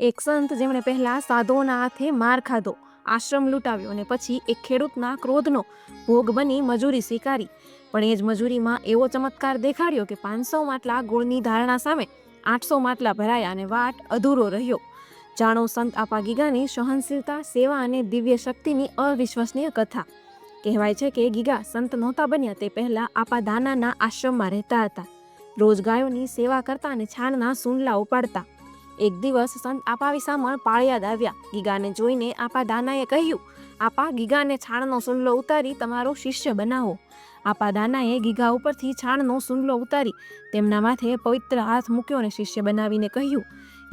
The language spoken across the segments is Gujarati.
એક સંત જેમણે પહેલા સાધુઓના હાથે માર ખાધો, આશ્રમ લૂંટાવ્યો અને પછી એક ખેડૂતના ક્રોધનો ભોગ બની મજૂરી સ્વીકારી. પણ એ જ મજૂરીમાં એવો ચમત્કાર દેખાડ્યો કે પાંચસો માટલા ગોળની ધારણા સામે આઠસો માટલા ભરાયા અને વાટ અધૂરો રહ્યો. જાણો સંત આપા ગીગાની સહનશીલતા, સેવા અને દિવ્ય શક્તિની અવિશ્વસનીય કથા. કહેવાય છે કે ગીગા સંત નહોતા બન્યા તે પહેલાં આપા દાનાના આશ્રમમાં રહેતા હતા. રોજ ગાયોની સેવા કરતા અને છાણના સૂંડલા ઉપાડતા. એક દિવસ સંત આપા વિસામણ પાળિયાદ આવ્યા. ગીગાને જોઈને આપા દાનાએ કહ્યું, આપા, ગીગાને છાણનો સુંડલો ઉતારી તમારો શિષ્ય બનાવો. આપા દાનાએ ગીગા ઉપરથી છાણનો સુંડલો ઉતારી તેમના માથે પવિત્ર હાથ મૂક્યો અને શિષ્ય બનાવીને કહ્યું,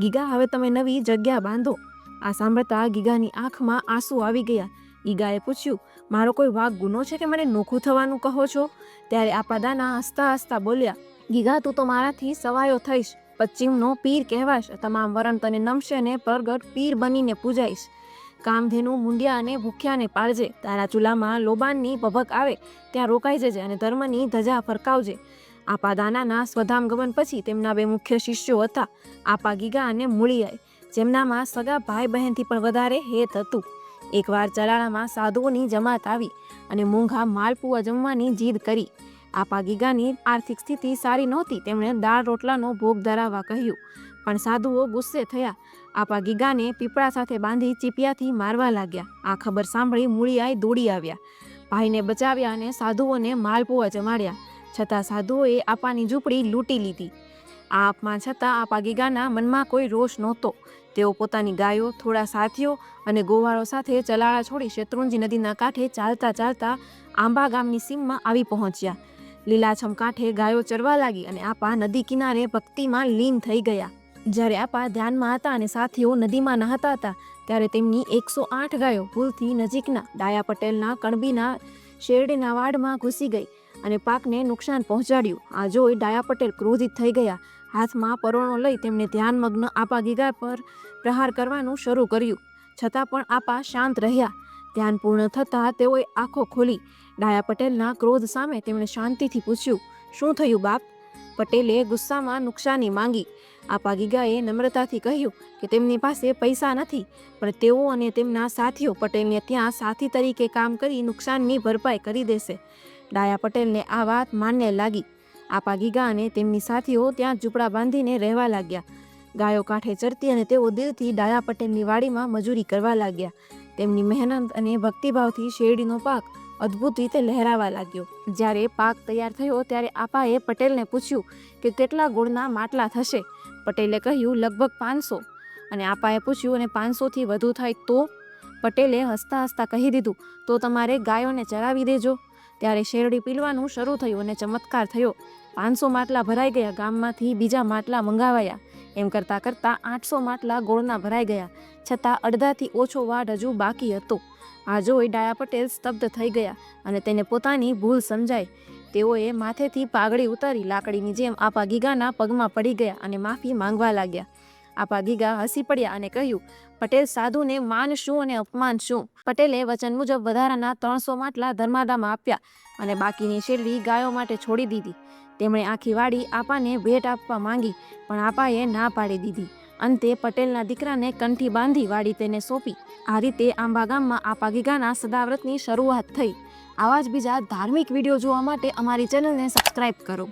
ગીગા, હવે તમે નવી જગ્યા બાંધો. આ સાંભળતા ગીગાની આંખમાં આંસુ આવી ગયા. ગીગાએ પૂછ્યું, મારો કોઈ વાઘ ગુનો છે કે મને નોખું થવાનું કહો છો? ત્યારે આપા દાના હસતા હસતા બોલ્યા, ગીગા, તું તો મારાથી સવાયો થઈશ. પશ્ચિમનો પીર કહેવાશ. તમામ વરણ તને નમશે અને પ્રગટ પીર બનીને પૂજાઈશ. કામધેનું મુંડિયા અને ભૂખ્યાને પાળજે. તારા ચૂલામાં લોબાનની ભભક આવે, ત્યાં રોકાઈ જજે અને ધર્મની ધજા ફરકાવજે. આપા દાનાના સ્વધામ ગમન પછી તેમના બે મુખ્ય શિષ્યો હતા, આપા ગીગા અને મૂળિયાએ જેમનામાં સગા ભાઈ બહેનથી પણ વધારે હેત હતું. એકવાર ચલાળામાં સાધુઓની જમાત આવી અને મોંઘા માલપુઆ જમવાની જીદ કરી. આપા ગીગાની આર્થિક સ્થિતિ સારી નહોતી, તેમણે દાળ રોટલાનો ભોગ ધરાવવા કહ્યું. પણ સાધુઓ ગુસ્સે થયા. આપા ગીગાને પીપળા સાથે બાંધી ચીપિયાથી મારવા લાગ્યા. આ ખબર સાંભળી મૂળિયાએ દોડી આવ્યા. ભાઈને બચાવ્યા અને સાધુઓને માલપુઆ જમાડ્યા. છતાં સાધુઓએ આપાની ઝૂંપડી લૂંટી લીધી. આ અપમાન છતાં આપા ગીગાના મનમાં કોઈ રોષ નહોતો. તેઓ પોતાની ગાયો, થોડા સાથીઓ અને ગોવાળો સાથે ચલાળા છોડી શેત્રુંજી નદીના કાંઠે ચાલતા ચાલતા આંબા ગામની સીમમાં આવી પહોંચ્યા. લીલાછમ કાંઠે ગાયો ચરવા લાગી અને આપા નદી કિનારે ભક્તિમાં લીન થઈ ગયા. જ્યારે આપા ધ્યાનમાં હતા અને સાથીઓ નદીમાં નહાતા હતા, ત્યારે તેમની એકસો આઠ ગાયો ભૂલથી નજીકના ડાયા પટેલના કણબીના શેરડીના વાડમાં ઘૂસી ગઈ અને પાકને નુકસાન પહોંચાડ્યું. આ જોઈ ડાયા પટેલ ક્રોધિત થઈ ગયા. હાથમાં પરોણો લઈ તેમણે ધ્યાનમગ્ન આપા ગીગા પર પ્રહાર કરવાનું શરૂ કર્યું. છતાં પણ આપા શાંત રહ્યા. ધ્યાન પૂર્ણ થતાં તેઓએ આંખો ખોલી. ડાયા પટેલના ક્રોધ સામે તેમણે શાંતિથી પૂછ્યું, શું થયું બાપ? પટેલે ગુસ્સામાં નુકસાની માંગી. આપા ગીગાએ નમ્રતાથી કહ્યું કે તેમની પાસે પૈસા નથી, પણ તેઓ અને તેમના સાથીઓ પટેલને ત્યાં સાથી તરીકે કામ કરી નુકસાનની ભરપાઈ કરી દેશે. ડાયા પટેલને આ વાત માન્ય લાગી. આપા ગીગા અને તેમની સાથીઓ ત્યાં ઝૂંપડા બાંધીને રહેવા લાગ્યા. ગાયો કાંઠે ચરતી અને તેઓ દિલથી ડાયા પટેલની વાડીમાં મજૂરી કરવા લાગ્યા. તેમની મહેનત અને ભક્તિભાવથી શેરડીનો પાક અદ્ભુત રીતે લહેરાવા લાગ્યો. જ્યારે પાક તૈયાર થયો ત્યારે આપાએ પટેલને પૂછ્યું કે કેટલા ગુણના માટલા થશે? પટેલે કહ્યું, લગભગ પાંચસો. અને આપાએ પૂછ્યું, અને પાંચસોથી વધુ થાય તો? પટેલે હસતા હસતા કહી દીધું, તો તમારે ગાયોને ચરાવી દેજો. ત્યારે શેરડી પીલવાનું શરૂ થયું અને ચમત્કાર થયો. પાંચસો માટલા ભરાઈ ગયા ગામમાંથી બીજા માટલા મંગાવાયા. એમ કરતાં કરતાં આઠસો માટલા ગોળના ભરાઈ ગયા. છતાં અડધાથી ઓછો વાડ હજુ બાકી હતો. આ જોઈ ડાયા પટેલ સ્તબ્ધ થઈ ગયા અને તેને પોતાની ભૂલ સમજાઈ. તેઓએ માથેથી પાઘડી ઉતારી લાકડીની જેમ આપા ગીગાના પગમાં પડી ગયા અને માફી માંગવા લાગ્યા. આપા ગીગા હસી પડ્યા અને કહ્યું, પટેલ, સાધુને માન શું અને અપમાન શું? પટેલે વચન મુજબ વધારાના ત્રણસો માટલા ધર્માદામાં આપ્યા અને બાકીની શેરડી ગાયો માટે છોડી દીધી. તેમણે આખી વાડી આપાને ભેટ આપવા માંગી, પણ આપાએ ના પાડી દીધી. અંતે પટેલના દીકરાને કંઠી બાંધી વાડી તેને સોંપી. આ રીતે આંબા ગામમાં આપા ગીગાના સદાવ્રતની શરૂઆત થઈ. આવા જ બીજા ધાર્મિક વીડિયો જોવા માટે અમારી ચેનલને સબસ્ક્રાઇબ કરો.